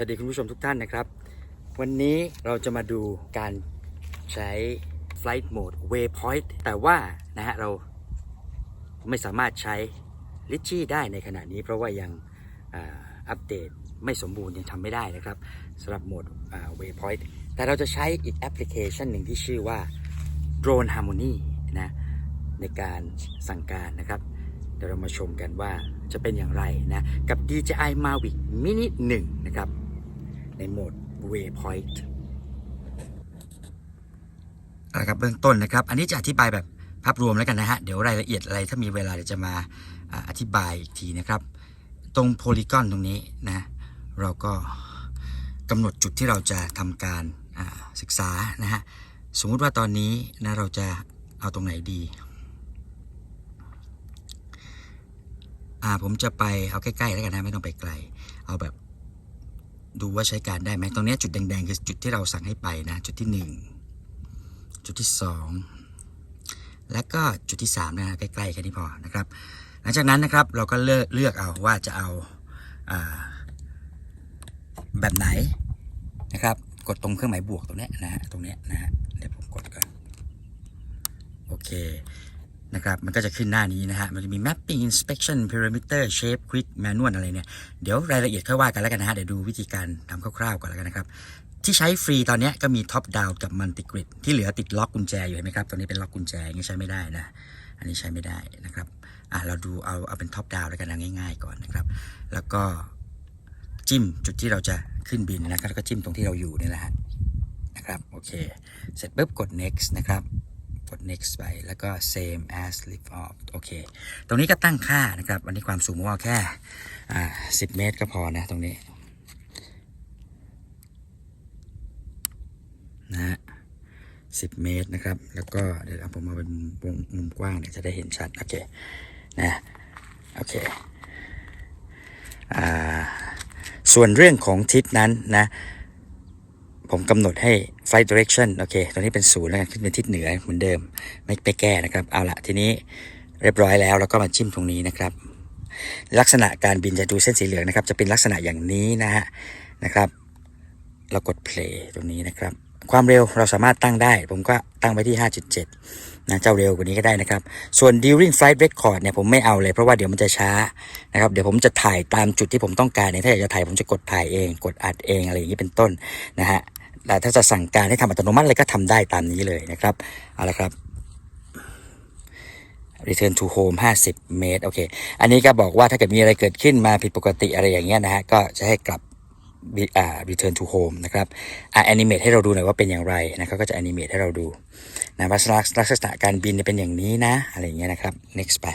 วัสดีคุณผู้ชมทุกท่านนะครับ วันนี้เราจะมาดูการใช้ Flight Mode Waypoint แต่ว่านะฮะเราไม่สามารถใช้ l i t c h i ได้ในขณะนี้ เพราะว่ายังอัปเดตไม่สมบูรณ์ยังทำไม่ได้นะครับสำหรับโหมด Waypoint แต่เราจะใช้อีกแอปพลิเคชันหนึ่งที่ชื่อว่า Drone Harmony นะในการสั่งการนะครับเดี๋ยวเรามาชมกันว่าจะเป็นอย่างไรนะ กับ DJI Mavic Mini 1 นะครับ ในโหมด Waypoint เอาละครับเบื้องต้นนะครับ อันนี้จะอธิบายแบบภาพรวมแล้วกันนะฮะ เดี๋ยวรายละเอียดอะไรถ้ามีเวลาเดี๋ยวจะมาอธิบายอีกทีนะครับ ตรงโพลีกอนตรงนี้นะ เราก็กำหนดจุดที่เราจะทำการศึกษานะฮะ สมมุติว่าตอนนี้นะเราจะเอาตรงไหนดีอ่าผมจะไปเอาใกล้ๆแล้วกันนะไม่ต้องไปไกล เอาแบบ ดูว่าใช้การได้ไหมตรงนี้จุดแดงๆคือจุดที่เราสั่งให้ไปนะ จุดที่หนึ่งจุดที่สองและก็จุดที่สามนะใกล้ๆแค่นี้พอนะครับ หลังจากนั้นนะครับเราก็เลือกเลือกเอาว่าจะเอาอาแบบไหนนะครับ กดตรงเครื่องหมายบวกตรงนี้นะฮะตรงนี้นะฮะเดี๋ยวผมกดก่อนโอเค นะครับ มันก็จะขึ้นหน้านี้นะฮะ มันจะมี mapping inspection parameter shape quick manual อะไรเนี่ย เดี๋ยวรายละเอียดค่อยว่ากันแล้วกันนะฮะ เดี๋ยวดูวิธีการทำคร่าวๆก่อนแล้วกันนะครับ ที่ใช้ฟรีตอนเนี้ยก็มี top down กับ multi grid ที่เหลือติดล็อกกุญแจอยู่เห็นไหมครับตัวนี้เป็นล็อกกุญแจอย่างนี้ใช้ไม่ได้นะ อันนี้ใช้ไม่ได้นะครับ อะเราดูเอาเอาเป็น top down แล้วกันนะง่าย ๆ ก่อนนะครับ แล้วก็จิ้มจุดที่เราจะขึ้นบินนะครับแล้วก็จิ้มตรงที่เราอยู่นี่แหละฮะนะครับ โอเค เสร็จปุ๊บกด next นะครับ กด next ไป แล้วก็ same as lift off โอเค ตรงนี้ก็ตั้งค่านะครับ วันนี้ความสูงว่าแค่อ่า10 เมตรก็พอนะ ตรงนี้นะฮะ10 เมตรนะครับ แล้วก็เดี๋ยวเอาผมมาเป็นมุมมุมกว้างเนี่ยจะได้เห็นชัด โอเค นะ โอเค อ่า ส่วนเรื่องของทิศนั้นนะ ผมกำหนดให้ flight direction โอเคตอนนี้เป็นศูนย์แล้วกันขึ้นเป็นทิศเหนือเหมือนเดิม ไม่ไปแก้นะครับ เอาละทีนี้เรียบร้อยแล้ว แล้วก็มาจิ้มตรงนี้นะครับ ลักษณะการบินจะดูเส้นสีเหลืองนะครับ จะเป็นลักษณะอย่างนี้นะฮะนะครับ เรากด play ตรงนี้นะครับ ความเร็วเราสามารถตั้งได้ ผมก็ตั้งไว้ที่ 5.7 นะเจ้าเร็วกว่านี้ก็ได้นะครับ ส่วน during flight record เนี่ยผมไม่เอาเลยเพราะว่าเดี๋ยวมันจะช้านะครับ เดี๋ยวผมจะถ่ายตามจุดที่ผมต้องการเนี่ยถ้าอยากจะถ่ายผมจะกดถ่ายเอง กดอัดเองอะไรอย่างนี้เป็นต้นนะฮะ แต่ถ้าจะสั่งการให้ทำอัตโนมัติอะไรก็ทำได้ตามนี้เลยนะครับเอาละครับ return to home 50 เมตร โอเค อันนี้ก็บอกว่าถ้าเกิดมีอะไรเกิดขึ้นมาผิดปกติอะไรอย่างเงี้ยนะฮะ ก็จะให้กลับอ่า return to home นะครับ อ่า animate ให้เราดูหน่อยว่าเป็นอย่างไรนะครับก็จะ animate ให้เราดูนะว่าลักษณะการบินเนี่ยเป็นอย่างนี้นะ อะไรอย่างเงี้ยนะครับ next ไป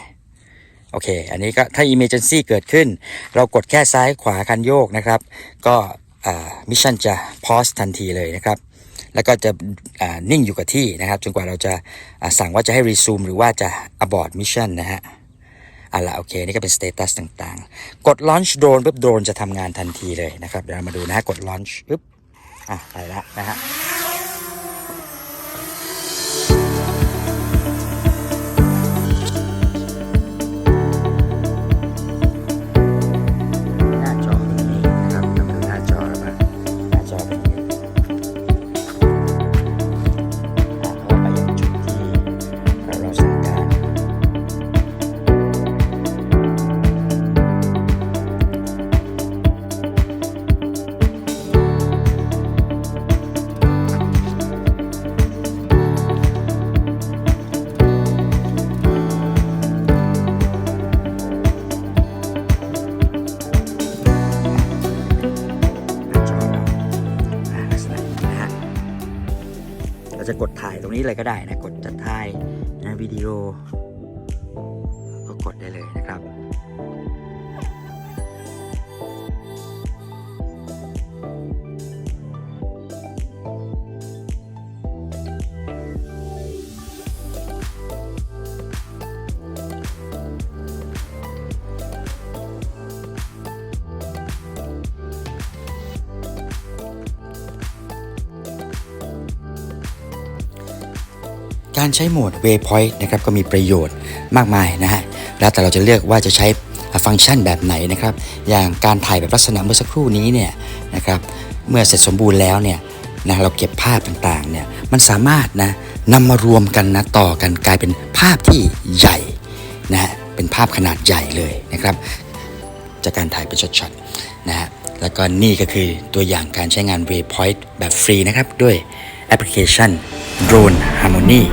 โอเค อันนี้ก็ถ้า emergency เกิดขึ้น เรากดแค่ซ้ายขวาคันโยกนะครับ ก็ อ่า mission จะพอสทันทีเลยนะครับ แล้วก็จะนิ่งอยู่กับที่นะครับ จนกว่าเราจะาสั่งว่าจะให้รีซูมหรือว่าจะ abort mission นะฮะอะละโอเค นี่ก็เป็นสเตตัสต่างๆ กด launch drone ปุ๊บโดรนจะทำงานทันทีเลยนะครับ เดี๋ยวเรามาดูนะฮะ กด launch ปุ๊บอะไปละนะฮะ จะกดถ่ายตรงนี้เลยก็ได้นะ กดจัดถ่ายนะวิดีโอ ก็กดได้เลยนะครับ การใช้โหมด Waypoint นะครับก็มีประโยชน์มากมายนะฮะแล้วแต่เราจะเลือกว่าจะใช้ฟังก์ชันแบบไหนนะครับ อย่างการถ่ายแบบลักษณะเมื่อสักครู่นี้เนี่ยนะครับเมื่อเสร็จสมบูรณ์แล้วเนี่ยนะเราเก็บภาพต่างๆเนี่ยมันสามารถนะนำมารวมกันนะต่อกันกลายเป็นภาพที่ใหญ่นะฮะเป็นภาพขนาดใหญ่เลยนะครับจากการถ่ายเป็นช็อตๆนะฮะแล้วก็นี่ก็คือตัวอย่างการใช้งาน Waypoint แบบฟรีนะครับ ด้วยแอปพลิเคชัน Drone Harmony